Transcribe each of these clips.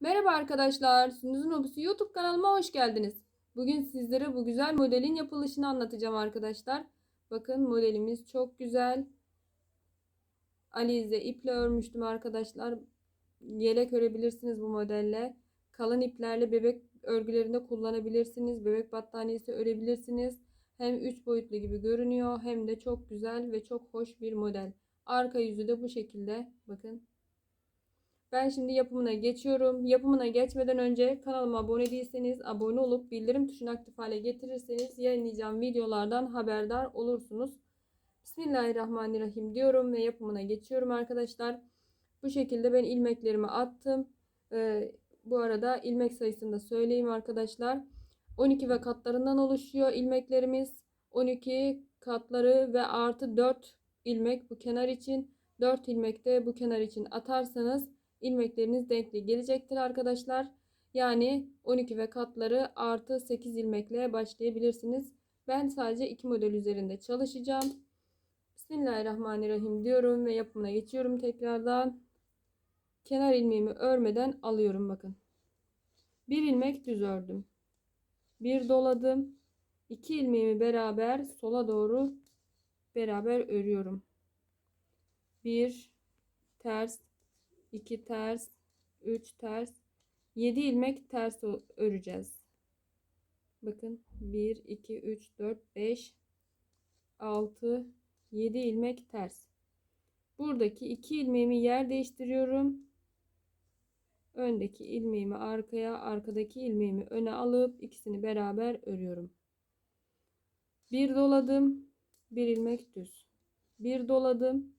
Merhaba arkadaşlar, Sündüz'ün Hobisi YouTube kanalıma hoş geldiniz. Bugün sizlere bu güzel modelin yapılışını anlatacağım arkadaşlar. Bakın modelimiz çok güzel. Alize iple örmüştüm arkadaşlar. Yelek örebilirsiniz bu modelle. Kalın iplerle bebek örgülerinde kullanabilirsiniz. Bebek battaniyesi örebilirsiniz. Hem 3 boyutlu gibi görünüyor hem de çok güzel ve çok hoş bir model. Arka yüzü de bu şekilde. Bakın ben şimdi yapımına geçiyorum. Yapımına geçmeden önce kanalıma abone değilseniz abone olup bildirim tuşunu aktif hale getirirseniz yayınlayacağım videolardan haberdar olursunuz. Bismillahirrahmanirrahim diyorum ve yapımına geçiyorum arkadaşlar. Bu şekilde ben ilmeklerimi attım. Ee, bu arada ilmek sayısını da söyleyeyim arkadaşlar. 12 ve katlarından oluşuyor ilmeklerimiz. 12 katları ve artı 4 ilmek bu kenar için. 4 ilmek de bu kenar için atarsanız ilmekleriniz denkli gelecektir arkadaşlar. Yani 12 ve katları artı 8 ilmekle başlayabilirsiniz. Ben sadece iki model üzerinde çalışacağım. Bismillahirrahmanirrahim diyorum ve yapımına geçiyorum tekrardan. Kenar ilmeğimi örmeden alıyorum bakın. Bir ilmek düz ördüm. Bir doladım. İki ilmeğimi beraber sola doğru beraber örüyorum. Bir ters 2 ters 3 ters 7 ilmek ters öreceğiz. Bakın 1 2 3 4 5 6 7 ilmek ters. Buradaki 2 ilmeğimi yer değiştiriyorum. Öndeki ilmeğimi arkaya, arkadaki ilmeğimi öne alıp ikisini beraber örüyorum. Bir doladım, bir ilmek düz. Bir doladım,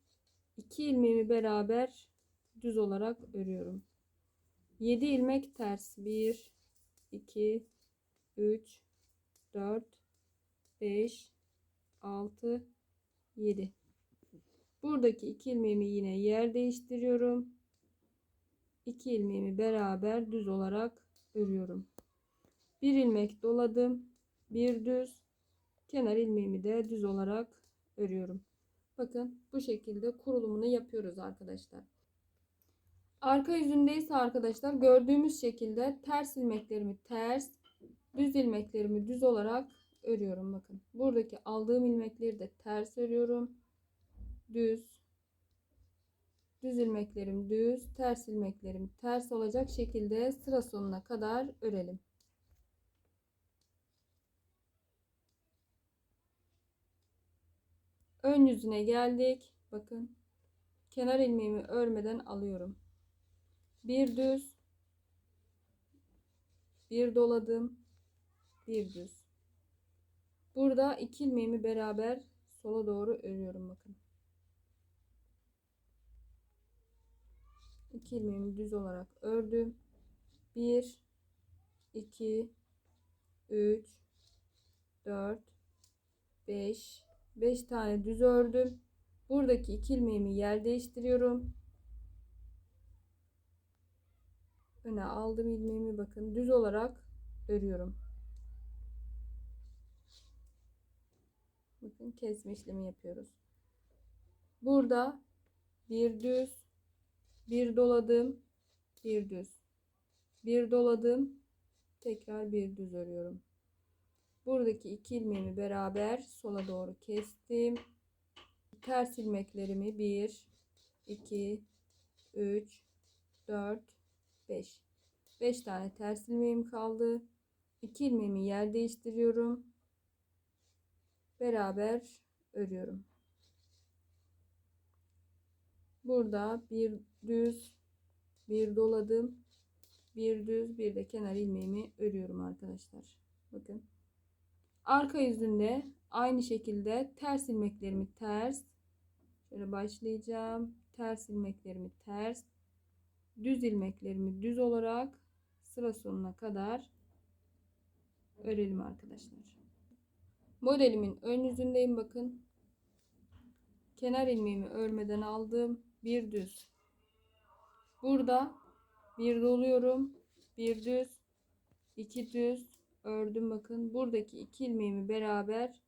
iki ilmeğimi beraber düz olarak örüyorum. 7 ilmek ters. 1 2 3 4 5 6 7 buradaki iki ilmeğimi yine yer değiştiriyorum. 2 ilmeğimi beraber düz olarak örüyorum. Bir ilmek doladım. Bir düz. Kenar ilmeğimi de düz olarak örüyorum. Bakın bu şekilde kurulumunu yapıyoruz arkadaşlar Arka yüzünde ise arkadaşlar gördüğümüz şekilde ters ilmeklerimi ters, düz ilmeklerimi düz olarak örüyorum. Bakın buradaki aldığım ilmekleri de ters örüyorum. Düz, düz ilmeklerim düz, ters ilmeklerim ters olacak şekilde sıra sonuna kadar örelim. Ön yüzüne geldik. Bakın kenar ilmeğimi örmeden alıyorum bir düz. Bir doladım. Bir düz. Burada iki ilmeğimi beraber sola doğru örüyorum bakın. İki ilmeğimi düz olarak ördüm. 1 2 3 4 5 5 tane düz ördüm. Buradaki iki ilmeğimi yer değiştiriyorum öne aldım ilmeğimi bakın düz olarak örüyorum. Bakın kesme işlemi yapıyoruz. Burada bir düz, bir doladım, bir düz. Bir doladım, tekrar bir düz örüyorum. Buradaki iki ilmeğimi beraber sola doğru kestim. Ters ilmeklerimi 1 2 3 4 5 5 tane ters ilmeğim kaldı. 2 ilmeğimi yer değiştiriyorum. Beraber örüyorum. Burada bir düz bir doladım. Bir düz bir de kenar ilmeğimi örüyorum arkadaşlar. Bakın. Arka yüzünde aynı şekilde ters ilmeklerimi ters şöyle başlayacağım. Ters ilmeklerimi ters düz ilmeklerimi düz olarak sıra sonuna kadar örelim arkadaşlar. Modelimin ön yüzündeyim bakın. Kenar ilmeğimi örmeden aldım. Bir düz. Burada bir doluyorum. Bir düz. iki düz ördüm bakın. Buradaki iki ilmeğimi beraber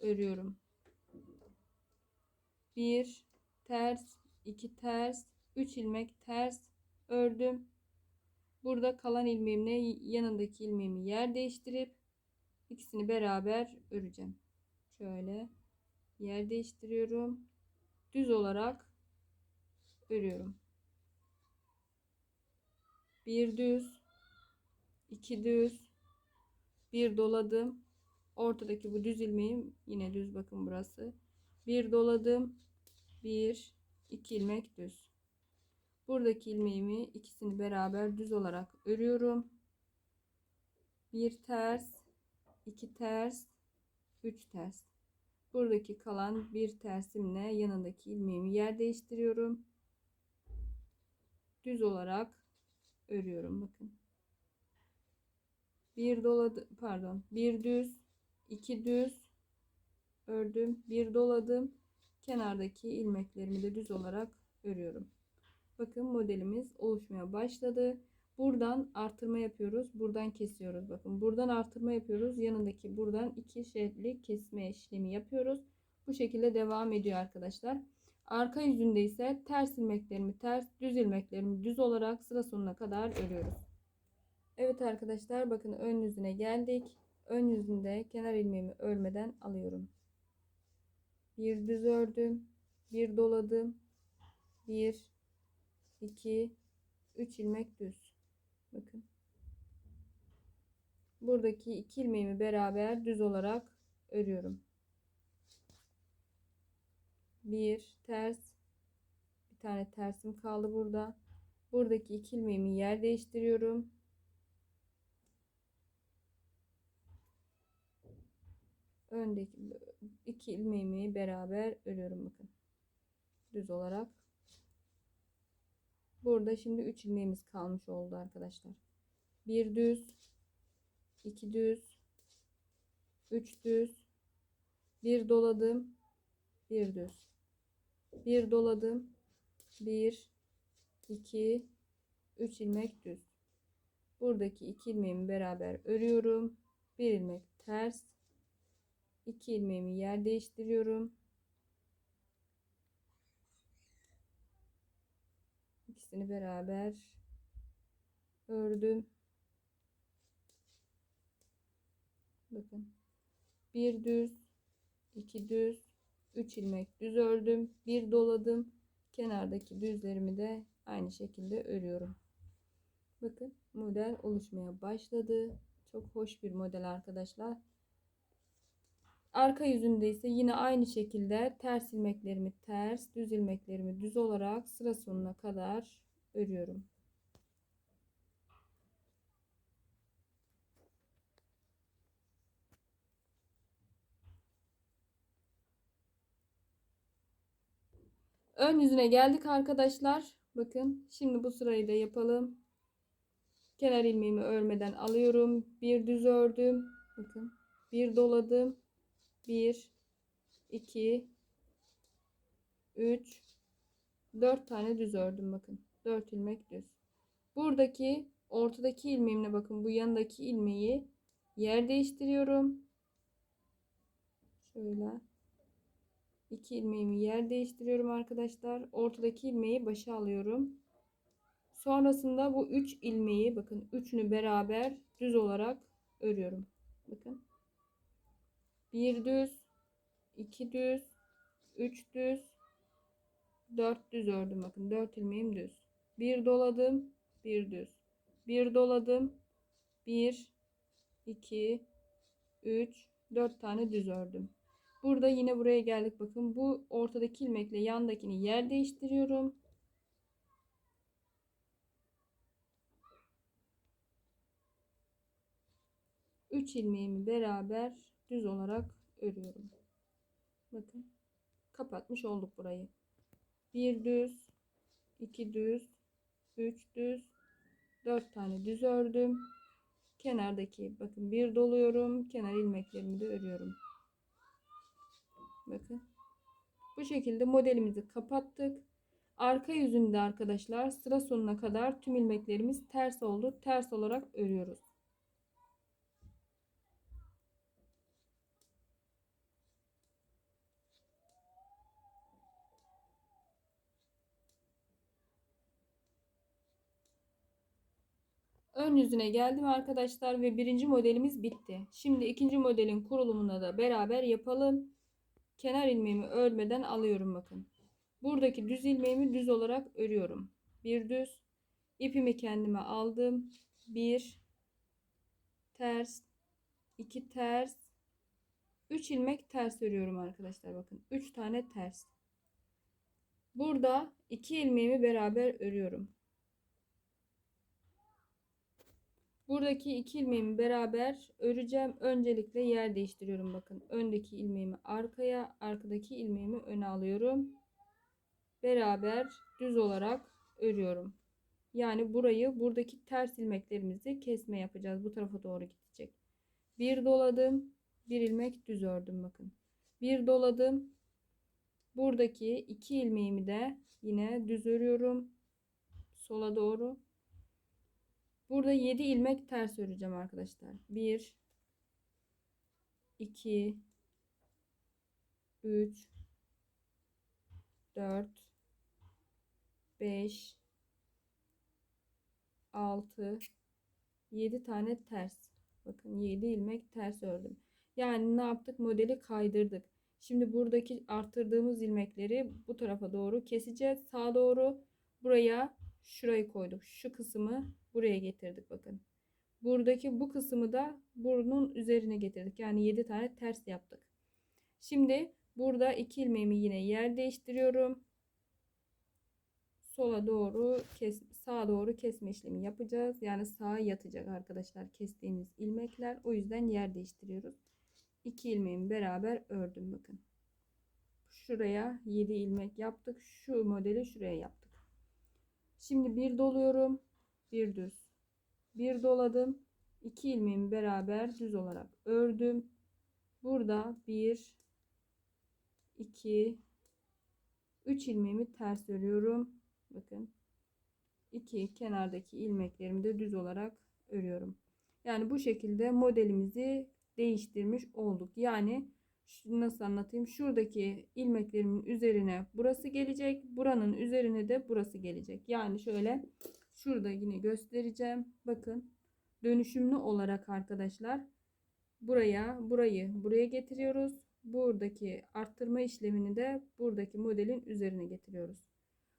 örüyorum. Bir ters, iki ters, 3 ilmek ters ördüm. Burada kalan ilmeğimle yanındaki ilmeğimi yer değiştirip ikisini beraber öreceğim. Şöyle yer değiştiriyorum. Düz olarak örüyorum. Bir düz, iki düz, bir doladım. Ortadaki bu düz ilmeğim yine düz bakın burası. Bir doladım. Bir, iki ilmek düz. Buradaki ilmeğimi ikisini beraber düz olarak örüyorum. Bir ters, iki ters, üç ters. Buradaki kalan bir tersimle yanındaki ilmeğimi yer değiştiriyorum. Düz olarak örüyorum bakın. Bir doladı pardon, bir düz, iki düz ördüm, bir doladım. Kenardaki ilmeklerimi de düz olarak örüyorum. Bakın modelimiz oluşmaya başladı. Buradan artırma yapıyoruz. Buradan kesiyoruz. Bakın buradan artırma yapıyoruz. Yanındaki buradan iki şeritli kesme işlemi yapıyoruz. Bu şekilde devam ediyor arkadaşlar. Arka yüzünde ise ters ilmeklerimi ters, düz ilmeklerimi düz olarak sıra sonuna kadar örüyoruz. Evet arkadaşlar bakın ön yüzüne geldik. Ön yüzünde kenar ilmeğimi örmeden alıyorum. Bir düz ördüm. Bir doladım. Bir, iki, üç ilmek düz. Bakın. Buradaki iki ilmeğimi beraber düz olarak örüyorum. Bir ters. Bir tane tersim kaldı burada. Buradaki iki ilmeğimi yer değiştiriyorum. Öndeki iki ilmeğimi beraber örüyorum bakın. Düz olarak. Burada şimdi 3 ilmeğimiz kalmış oldu arkadaşlar. Bir düz, iki düz, üç düz, bir doladım, bir düz, bir doladım, bir, iki, üç ilmek düz. Buradaki iki ilmeğimi beraber örüyorum. Bir ilmek ters, iki ilmeğimi yer değiştiriyorum. İkisini beraber ördüm. Bakın. Bir düz, iki düz, üç ilmek düz ördüm. Bir doladım. Kenardaki düzlerimi de aynı şekilde örüyorum. Bakın model oluşmaya başladı. Çok hoş bir model arkadaşlar. Arka yüzünde ise yine aynı şekilde ters ilmeklerimi ters, düz ilmeklerimi düz olarak sıra sonuna kadar örüyorum. Ön yüzüne geldik arkadaşlar. Bakın şimdi bu sırayı da yapalım. Kenar ilmeğimi örmeden alıyorum. Bir düz ördüm. Bakın bir doladım 1 2 3 4 tane düz ördüm bakın 4 ilmek düz. Buradaki ortadaki ilmeğimle bakın bu yanındaki ilmeği yer değiştiriyorum. Şöyle 2 ilmeğimi yer değiştiriyorum arkadaşlar. Ortadaki ilmeği başa alıyorum. Sonrasında bu 3 ilmeği bakın üçünü beraber düz olarak örüyorum. Bakın. Bir düz, iki düz, üç düz, dört düz ördüm. Bakın dört ilmeğim düz. Bir doladım, bir düz. Bir doladım, bir, iki, üç, dört tane düz ördüm. Burada yine buraya geldik. Bakın bu ortadaki ilmekle yandakini yer değiştiriyorum. Üç ilmeğimi beraber düz olarak örüyorum. Bakın kapatmış olduk burayı. Bir düz, iki düz, üç düz, dört tane düz ördüm. Kenardaki bakın bir doluyorum. Kenar ilmeklerimi de örüyorum. Bakın. Bu şekilde modelimizi kapattık. Arka yüzünde arkadaşlar sıra sonuna kadar tüm ilmeklerimiz ters oldu. Ters olarak örüyoruz. Ön yüzüne geldim arkadaşlar ve birinci modelimiz bitti. Şimdi ikinci modelin kurulumuna da beraber yapalım. Kenar ilmeğimi örmeden alıyorum bakın. Buradaki düz ilmeğimi düz olarak örüyorum. Bir düz. ipimi kendime aldım. Bir ters, iki ters, üç ilmek ters örüyorum arkadaşlar bakın. Üç tane ters. Burada iki ilmeğimi beraber örüyorum. Buradaki iki ilmeğimi beraber öreceğim. Öncelikle yer değiştiriyorum bakın. Öndeki ilmeğimi arkaya, arkadaki ilmeğimi öne alıyorum. Beraber düz olarak örüyorum. Yani burayı buradaki ters ilmeklerimizi kesme yapacağız. Bu tarafa doğru gidecek. Bir doladım. Bir ilmek düz ördüm bakın. Bir doladım. Buradaki iki ilmeğimi de yine düz örüyorum. Sola doğru. Burada 7 ilmek ters öreceğim arkadaşlar. 1 2 3 4 5 6 7 tane ters. Bakın 7 ilmek ters ördüm. Yani ne yaptık? Modeli kaydırdık. Şimdi buradaki arttırdığımız ilmekleri bu tarafa doğru keseceğiz. Sağa doğru buraya şurayı koyduk. Şu kısmı buraya getirdik bakın. Buradaki bu kısmı da burnun üzerine getirdik. Yani 7 tane ters yaptık. Şimdi burada iki ilmeğimi yine yer değiştiriyorum. Sola doğru kes, sağa doğru kesme işlemi yapacağız. Yani sağa yatacak arkadaşlar kestiğimiz ilmekler. O yüzden yer değiştiriyoruz. İki ilmeğimi beraber ördüm bakın. Şuraya 7 ilmek yaptık. Şu modeli şuraya yaptık. Şimdi bir doluyorum. Bir düz. Bir doladım. iki ilmeğimi beraber düz olarak ördüm. Burada bir, iki, üç ilmeğimi ters örüyorum. Bakın. iki kenardaki ilmeklerimi de düz olarak örüyorum. Yani bu şekilde modelimizi değiştirmiş olduk. Yani nasıl anlatayım? Şuradaki ilmeklerimin üzerine burası gelecek. Buranın üzerine de burası gelecek. Yani şöyle şurada yine göstereceğim. Bakın dönüşümlü olarak arkadaşlar buraya burayı buraya getiriyoruz. Buradaki arttırma işlemini de buradaki modelin üzerine getiriyoruz.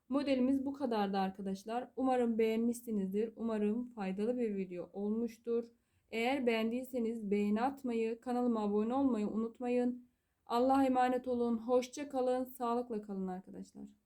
Modelimiz bu kadardı arkadaşlar. Umarım beğenmişsinizdir. Umarım faydalı bir video olmuştur. Eğer beğendiyseniz beğeni atmayı, kanalıma abone olmayı unutmayın. Allah'a emanet olun. Hoşça kalın. Sağlıkla kalın arkadaşlar.